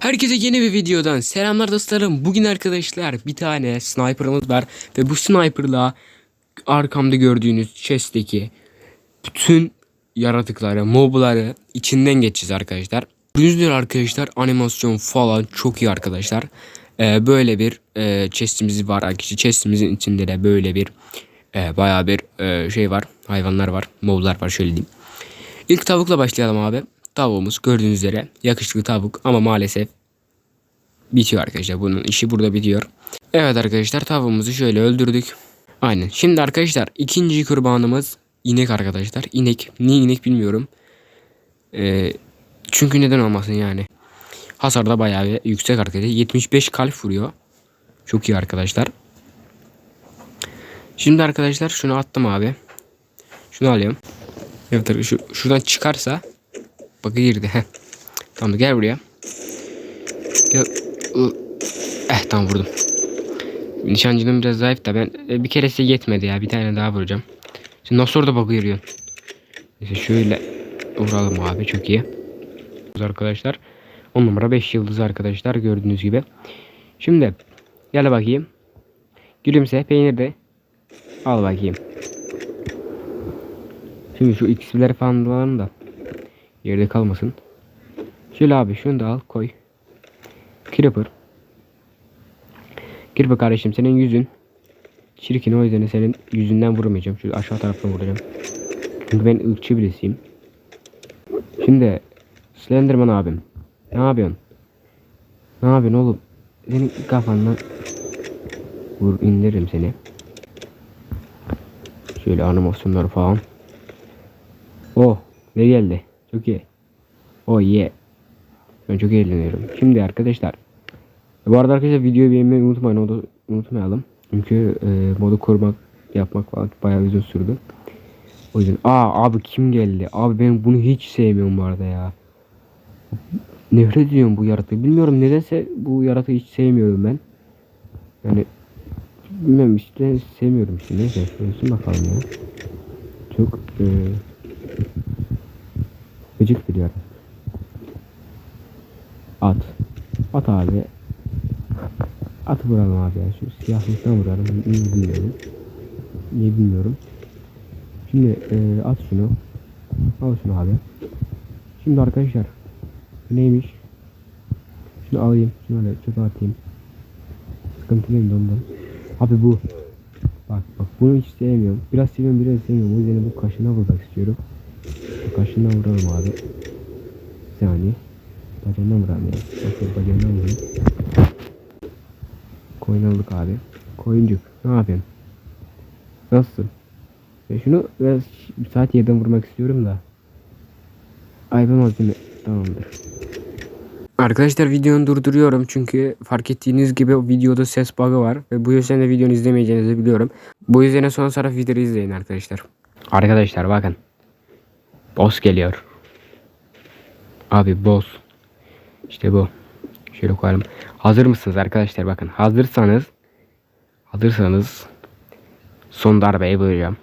Herkese yeni bir videodan selamlar dostlarım. Bugün arkadaşlar bir tane sniper'ımız var ve bu sniper'la arkamda gördüğünüz chest'teki bütün yaratıkları, mobları içinden geçeceğiz arkadaşlar. Gördüğünüz arkadaşlar animasyon falan çok iyi arkadaşlar. Ee, böyle bir e, chest'imiz var arkadaşlar. Chest'imizin içinde de böyle bir e, bayağı bir e, şey var. Hayvanlar var, moblar var şöyle diyeyim. İlk tavukla başlayalım abi. Tavuğumuz gördüğünüz üzere yakışıklı tavuk ama maalesef bitiyor arkadaşlar. Bunun işi burada bitiyor. Evet arkadaşlar tavuğumuzu şöyle öldürdük. Aynen. Şimdi arkadaşlar ikinci kurbanımız inek arkadaşlar. İnek. Niye inek bilmiyorum. Ee, çünkü neden olmasın yani. Hasar da bayağı yüksek arkadaşlar. 75 kalp vuruyor. Çok iyi arkadaşlar. Şimdi arkadaşlar şunu attım abi. Şunu alıyorum. Evet arkadaşlar şu, şuradan çıkarsa Bak girdi. Heh. Tamam gel buraya. Gel. Eh tamam vurdum. Nişancının biraz zayıf da ben e, bir keresi yetmedi ya. Bir tane daha vuracağım. Şimdi nasıl orada bak yürüyorsun? Neyse şöyle vuralım abi çok iyi. Arkadaşlar 10 numara 5 yıldız arkadaşlar gördüğünüz gibi. Şimdi gel bakayım. Gülümse peynir de al bakayım. Şimdi şu XP'leri falan alalım da yerde kalmasın. Şöyle abi şunu da al koy. Creeper. Creeper kardeşim senin yüzün çirkin o yüzden senin yüzünden vurmayacağım. Şu aşağı taraftan vuracağım. Çünkü ben ırkçı birisiyim. Şimdi Slenderman abim. Ne yapıyorsun? Ne yapıyorsun oğlum? Senin kafanla vur indiririm seni. Şöyle animasyonlar falan. Oh ne geldi? Çok iyi. Oh yeah. Ben çok eğleniyorum. Şimdi arkadaşlar. Bu arada arkadaşlar videoyu beğenmeyi unutmayın. Onu unutmayalım. Çünkü e, modu kurmak yapmak falan bayağı uzun sürdü. O yüzden aa abi kim geldi? Abi ben bunu hiç sevmiyorum bu arada ya. Nefret ediyorum bu yaratığı. Bilmiyorum nedense bu yaratığı hiç sevmiyorum ben. Yani bilmiyorum işte sevmiyorum işte. Neyse şöyle bakalım ya. Çok e, Gıcık yaratık. At. At abi. At vuralım abi ya. Şu siyahlıktan vuralım. Niye bilmiyorum. Niye bilmiyorum. Şimdi e, at şunu. Al şunu abi. Şimdi arkadaşlar. Neymiş? Şunu alayım. Şunu öyle çöpe atayım. Sıkıntı değil ondan. Abi bu. Bak bak bunu hiç sevmiyorum. Biraz seviyorum biraz sevmiyorum. O yüzden bu kaşına vurmak istiyorum. Kaşından vuralım abi. Bir saniye. Bacağından vuralım ya. Bakın bacağından vurayım. Koyun aldık abi. Koyuncuk. Ne yapayım? Nasılsın? Ya şunu biraz bir saat yerden vurmak istiyorum da. Ayıpamaz değil mi? Tamamdır. Arkadaşlar videonu durduruyorum çünkü fark ettiğiniz gibi videoda ses bug'ı var ve bu yüzden de videonu izlemeyeceğinizi biliyorum. Bu yüzden son taraf videoyu izleyin arkadaşlar. Arkadaşlar bakın. Boss geliyor. Abi boss. İşte bu. Şöyle koyalım. Hazır mısınız arkadaşlar? Bakın hazırsanız hazırsanız son darbeyi vuracağım.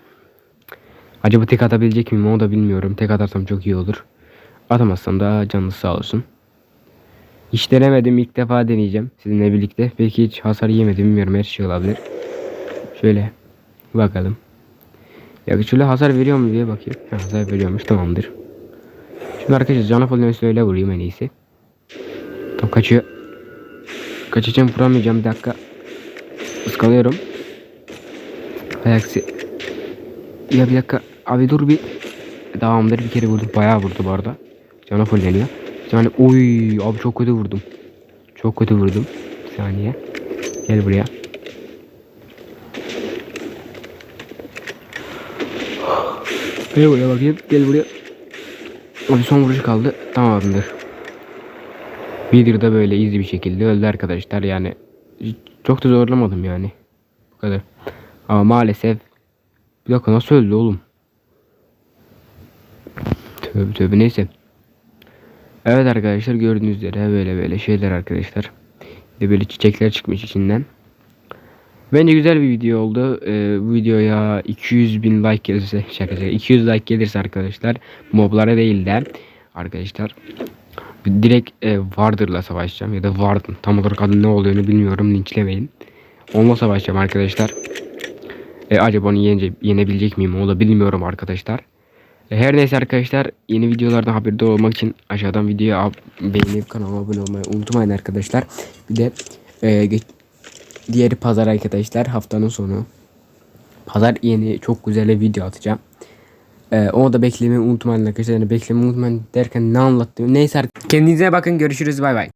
Acaba tek atabilecek miyim onu da bilmiyorum. Tek atarsam çok iyi olur. Atamazsam da canınız sağ olsun. Hiç denemedim. ilk defa deneyeceğim sizinle birlikte. Belki hiç hasar yemedim bilmiyorum. Her şey olabilir. Şöyle bakalım. Ya şöyle hasar veriyor mu diye bakayım. Ha, hasar veriyormuş tamamdır. Şimdi arkadaşlar canı falan öyle vurayım en iyisi. Tam kaçıyor. Kaçacağım vuramayacağım bir dakika. Iskalıyorum. Ayaksi. Ya bir dakika. Abi dur bir. Devamdır bir kere vurdum. Bayağı vurdu bu arada. Canı fulleniyor. Yani oy abi çok kötü vurdum. Çok kötü vurdum. Bir saniye. Gel buraya. Gel buraya bakayım. Gel buraya. Abi son vuruş kaldı. Tamamdır. Videoda böyle easy bir şekilde öldü arkadaşlar. Yani çok da zorlamadım yani. Bu kadar. Ama maalesef bir dakika nasıl öldü oğlum? Tövbe tövbe neyse. Evet arkadaşlar gördüğünüz üzere böyle böyle şeyler arkadaşlar. De böyle çiçekler çıkmış içinden. Bence güzel bir video oldu. Ee, bu videoya 200 bin like gelirse şaka şaka 200 like gelirse arkadaşlar moblara değil de arkadaşlar direkt e, Vardır'la savaşacağım ya da Warden. Tam olarak adı ne olduğunu bilmiyorum. Linçlemeyin. Onunla savaşacağım arkadaşlar. E, acaba onu yenge, yenebilecek miyim? Onu da bilmiyorum arkadaşlar. E, her neyse arkadaşlar yeni videolardan haberdar olmak için aşağıdan videoyu ab- beğenip kanalıma abone olmayı unutmayın arkadaşlar. Bir de e, geç- diğeri pazar arkadaşlar haftanın sonu. Pazar yeni çok güzel bir video atacağım. Ee, onu da beklemeyi unutmayın arkadaşlar. Yani beklemeyi unutmayın derken ne anlattım. Neyse. Kendinize bakın görüşürüz bay bay.